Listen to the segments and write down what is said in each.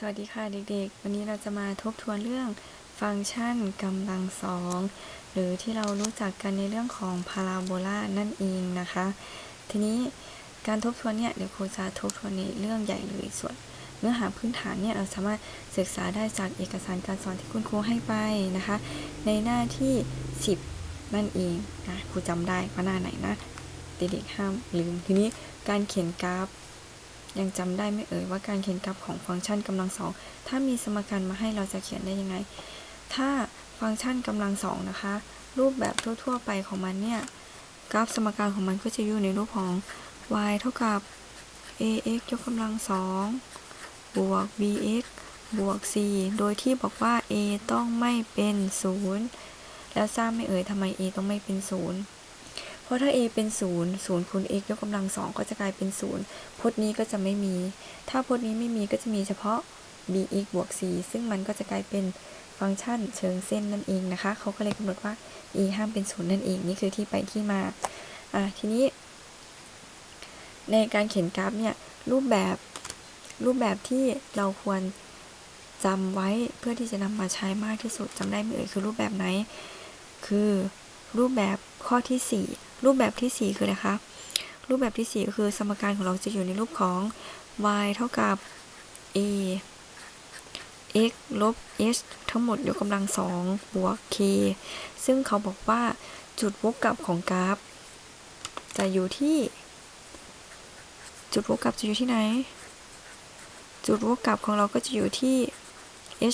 สวัสดีค่ะเด็กๆ วันนี้เราจะมาทบทวนเรื่องฟังก์ชันกำลังสองหรือที่เรารู้จักกันในเรื่องของพาราโบลานั่นเองนะคะ ทีนี้การทบทวนเนี่ยเดี๋ยวครูจะทบทวนในเรื่องใหญ่เลยส่วน เนื้อหาพื้นฐานเนี่ยเราสามารถศึกษาได้จากเอกสารการสอนที่คุณครูให้ไปนะคะ ในหน้าที่ 10 นั่นเองนะครูจำได้ว่าหน้าไหนนะเด็กๆห้ามลืมทีนี้การเขียนกราฟ ยังจำได้ไม่เอ่ยว่าการเขียนกราฟของฟังก์ชันกำลังสองถ้ามีสมการมาให้เราจะเขียนได้ยังไง ถ้าฟังก์ชันกำลังสองนะคะ รูปแบบทั่ว ๆ ไปของมันเนี่ย กราฟสมการของมันก็จะอยู่ในรูปของ y เท่ากับ ax ยกกำลังสองบวก bx บวก c โดยที่บอกว่า a ต้องไม่เป็นศูนย์แล้วทราบไม่เอ่ยทำไม a ต้องไม่เป็นศูนย์ เพราะถ้า a เป็นศูนย์ศูนย์คูณ x ยกกำลังสองก็จะกลายเป็นศูนย์พจน์นี้ก็จะไม่มี ถ้าพจน์นี้ไม่มีก็จะมีเฉพาะ bx บวก c ซึ่งมันก็จะกลายเป็นฟังก์ชันเชิงเส้นนั่นเองนะคะ เขาก็เลยกำหนดว่า e ห้ามเป็นศูนย์นั่นเอง นี่คือที่ไปที่มา อะทีนี้ ในการเขียนกราฟเนี่ย รูปแบบ รูปแบบที่เราควรจำไว้เพื่อที่จะนำมาใช้มากที่สุดจำได้ไหมเอ่ยคือรูปแบบไหน คือ รูปแบบข้อที่ 4 รูปแบบที่ 4 คืออะไรคะ รูปแบบที่ 4 ก็คือสมการของเราจะอยู่ในรูปของ y เท่ากับ a x ลบ h ทั้งหมดยกกำลังสองบวก k ซึ่งเขาบอกว่าจุดวกกลับของกราฟ จะอยู่ที่ จุดวกกลับจะอยู่ที่ไหน จุดวกกลับของเราก็จะอยู่ที่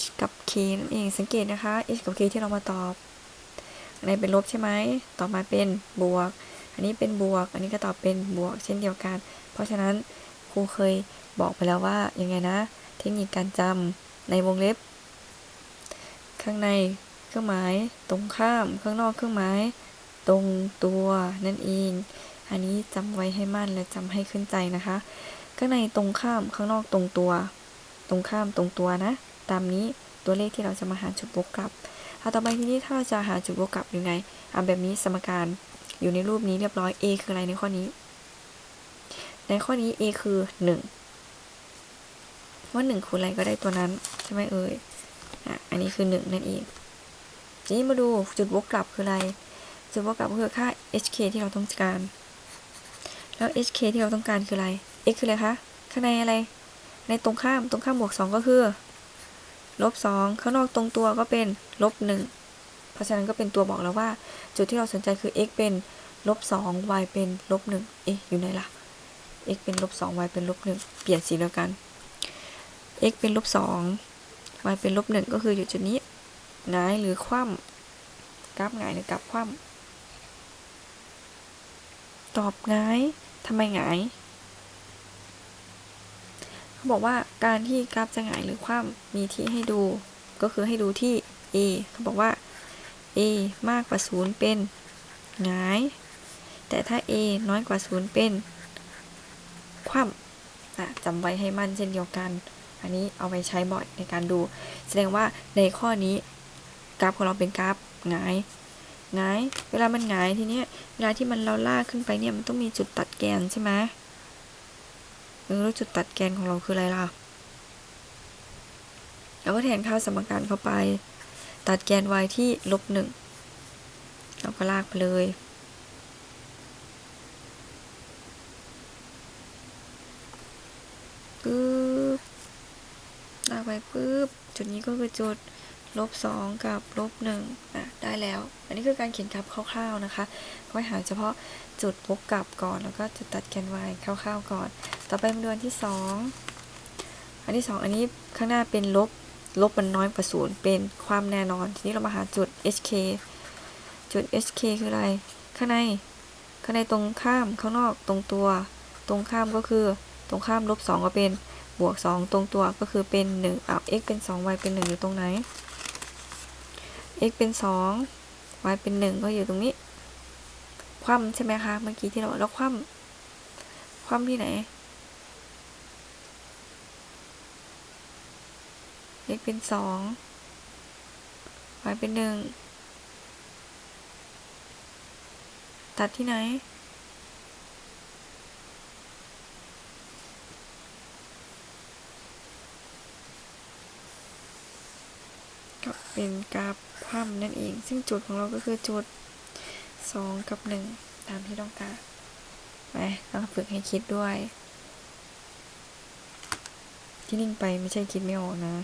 h กับ k นั่นเองสังเกตนะคะ h กับ k ที่เรามาตอบ อันนี้เป็นลบใช่ไหม ต่อมาเป็นบวก อันนี้เป็นบวก อันนี้ก็ตอบเป็นบวกเช่นเดียวกัน เพราะฉะนั้นครูเคยบอกไปแล้วว่ายังไงนะ เทคนิคการจำในวงเล็บ ข้างในเครื่องหมาย ตรงข้าม ข้างนอกเครื่องหมาย ตรงตัวนั่นเอง อันนี้จำไว้ให้มั่นและจำให้ขึ้นใจนะคะ ข้างในตรงข้ามข้างนอกตรงตัว ตรงข้ามตรงตัวนะ ตามนี้ตัวเลขที่เราจะมาหาจุดบวกกลับ เอาต่อไปทีนี้ถ้าเราจะหาจุดบวกกลับยังไงเอาแบบนี้สมการอยู่ในรูปนี้เรียบร้อย a คืออะไรในข้อนี้ ในข้อนี้ a คือ1ว่า1คูณอะไรก็ได้ตัวนั้นใช่ไหมเอ่ยอะอันนี้คือ1นั่นเองทีนี้มาดูจุดวกกลับคืออะไร จุดวกกลับก็คือค่า hk ที่เราต้องการ แล้ว hk ที่เราต้องการคืออะไร x คืออะไรคะ ข้างในอะไร ในตรงข้าม ตรงข้ามบวก 2 ก็คือ ลบ2ข้างนอกตรงตัวก็เป็นลบ1เพราะฉะนั้นก็เป็นตัวบอกแล้วว่า จุดที่เราสนใจคือ x เป็นลบ2 y เป็นลบ1เอ๊ะอยู่ไหนล่ะ x เป็นลบ2 y เป็นลบ1เปลี่ยนสีแล้วกัน x เป็นลบ2 y เป็นลบ1ก็คืออยู่จุดนี้หงายหรือคว่ำกราฟหงายหรือกราฟคว่ำตอบหงายทำไมหงาย เขาบอกว่าการที่กราฟจะหงายหรือคว่ำมีที่ให้ดู ก็คือให้ดูที่ a เขาบอกว่า a มากกว่า 0 เป็นหงาย แต่ถ้า a น้อยกว่า 0 เป็น คว่ำจำไว้ให้มั่นเช่นเดียวกัน อันนี้เอาไปใช้บ่อยในการดู แสดงว่าในข้อนี้กราฟของเราเป็นกราฟหงายหงาย เวลามันหงายทีเนี้ย เวลาที่มันเราลากขึ้นไปเนี่ยมันต้องมีจุดตัดแกนใช่ไหม เออแล้วจุดตัดแกนของเราคืออะไรล่ะเราก็แทนค่าสมการเข้าไป ตัดแกน y ที่ลบหนึ่งเราก็ลากไปเลย ปึ๊บ ลากไปปึ๊บ จุดนี้ก็คือจุด ลบสองกับลบหนึ่งอะได้แล้ว อันนี้คือการเขียนกราฟคร่าวๆนะคะก็หาเฉพาะจุดวกกลับก่อน แล้วก็จุดตัดแกน y คร่าวๆก่อน ต่อไปมาดูอันที่สองอันที่สองอันนี้ข้างหน้าเป็นลบลบมันน้อยกว่าศูนย์เป็นความแน่นอน ทีนี้เรามาหาจุด hk จุด hk คืออะไร ข้างใน ข้างในตรงข้าม ข้างนอกตรงตัว ตรงข้ามก็คือ ตรงข้ามลบ2ก็เป็น บวก 2 ตรงตัวก็คือเป็น1อ้าว x เป็น 2 y เป็น 1 อยู่ตรงไหน x เป็น 2 y เป็น 1 ก็อยู่ตรงนี้ คว่ำใช่ไหมคะ เมื่อกี้ที่เราแล้วคว่ำคว่ำที่ไหน x เป็น 2 y เป็น 1 ตัดที่ไหน ก็ เป็นกราฟคว่ำนั่นเอง ซึ่งจุดของเราก็คือจุด 2 กับ 1 ตามที่ต้องการไปต้องฝึกให้คิดด้วย ที่นิ่งไปไม่ใช่คิดไม่ออกนะ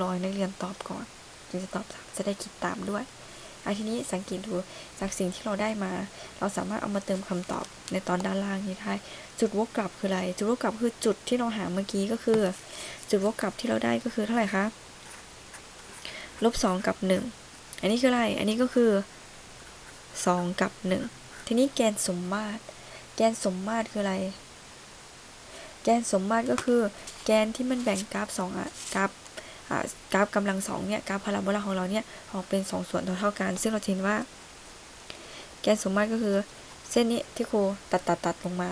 รอให้นักเรียนตอบก่อนจึงจะตอบจะได้คิดตามด้วยอาทีนี้สังเกตดูจากสิ่งที่เราได้มา เราสามารถเอามาเติมคำตอบในตอนด้านล่างนี้ได้จุดวกกลับคืออะไร จุดวกกลับคือจุดที่เราหาเมื่อกี้ก็คือ จุดวกกลับที่เราได้ก็คือเท่าไหร่คะ ลบสองกับหนึ่งอันนี้คืออะไร อันนี้ก็คือสองกับหนึ่งทีนี้แกนสมมาตร แกนสมมาตรคืออะไร แกนสมมาตรก็คือ แกนที่มันแบ่งกราฟสองอะกราฟอ่ากราฟกำลังสองเนี่ยกราฟพาราโบลาของเราเนี่ยออกเป็นสองส่วนเท่ากัน ซึ่งเราเห็นว่า แกนสมมาตรก็คือเส้นนี้ที่ครูตัดตัดตัดลงมา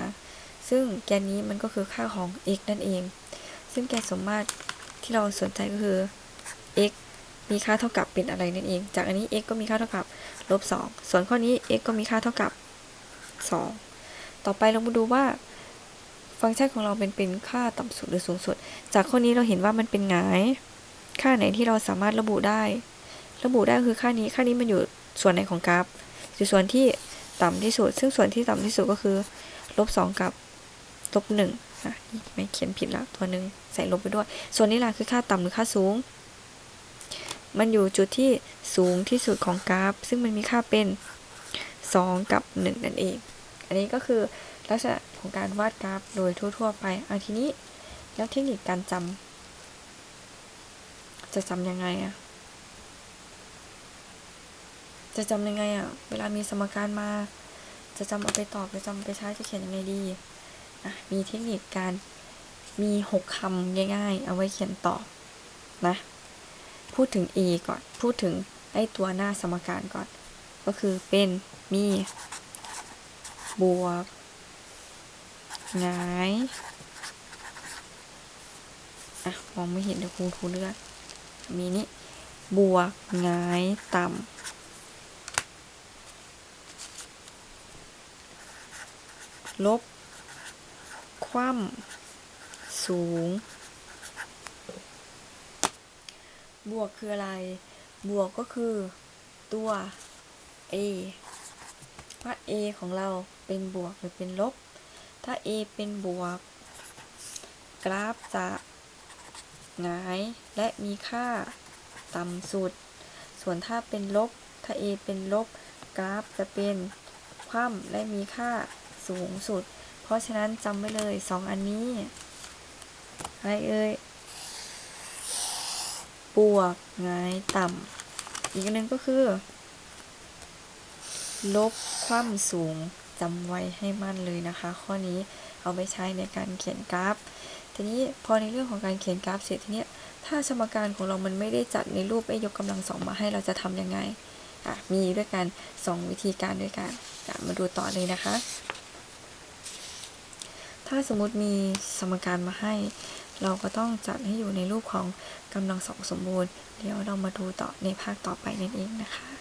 ซึ่งแกนนี้มันก็คือค่าของ x นั่นเอง ซึ่งแกนสมมาตรที่เราสนใจก็คือ x มีค่าเท่ากับเป็นอะไรนั่นเอง จากอันนี้ x ก็มีค่าเท่ากับลบ2ส่วนข้อนี้ x ก็มีค่าเท่ากับ 2 ต่อไปเรามาดูว่า ฟังก์ชันของเราเป็นเป็นค่าต่ำสุดหรือสูงสุด จากข้อนี้เราเห็นว่ามันเป็นหงายค่าไหนที่เราสามารถระบุได้ ระบุได้คือค่านี้ ค่านี้มันอยู่ส่วนไหนของกราฟอยู่ส่วนที่ต่ำที่สุด ซึ่งส่วนที่ต่ำที่สุดก็คือลบ2กับลบ1อะไม่เขียนผิดละตัวหนึ่งใส่ลบไปด้วย ส่วนนี้ล่ะคือค่าต่ำหรือค่าสูง มันอยู่จุดที่สูงที่สุดของกราฟ ซึ่งมันมีค่าเป็น 2 กับ 1 นั่นเอง อันนี้ก็คือลักษณะของการวาดกราฟโดยทั่ว ๆ ไปเอาทีนี้แล้วเทคนิคการจำจะจำยังไงอะจะจำยังไงอะเวลามีสมการมา จะจำเอาไปตอบจะจำไปใช้จะเขียนยังไงดีอะมีเทคนิคการมีหกคำง่าย ๆ เอาไว้เขียนตอบนะ พูดถึง a ก่อน พูดถึงไอ้ตัวหน้าสมการก่อน ก็คือเป็นมี บวกงายอะมองไม่เห็นเดี๋ยวครูทูเลือกมีนี่บวกงายต่ำลบ คว่ำสูง บวกคืออะไร บวกก็คือตัว a ว่า a ของเราเป็นบวกหรือเป็นลบ ถ้า a เป็นบวก กราฟจะหงายและมีค่าต่ำสุด ส่วนถ้าเป็นลบ ถ้า a เป็นลบ กราฟจะเป็นคว่ำและมีค่าสูงสุด เพราะฉะนั้นจำไว้เลยสองอันนี้อะไรเอ่ย บวกหงายต่ำอีกอันนึงก็คือ ลบความสูงจำไว้ให้มั่นเลยนะคะ ข้อนี้เอาไปใช้ในการเขียนกราฟ ทีนี้พอในเรื่องของการเขียนกราฟเสร็จทีเนี้ยถ้าสมการของเรามันไม่ได้จัดในรูปไอ้ยกกำลังสองมาให้เราจะทำยังไงอะมีด้วยกันสองวิธีการด้วยกันมาดูต่อเลยนะคะ ถ้าสมมติมีสมการมาให้ เราก็ต้องจัดให้อยู่ในรูปของกำลังสองสมบูรณ์ เดี๋ยวเรามาดูต่อในภาคต่อไปนั่นเองนะคะ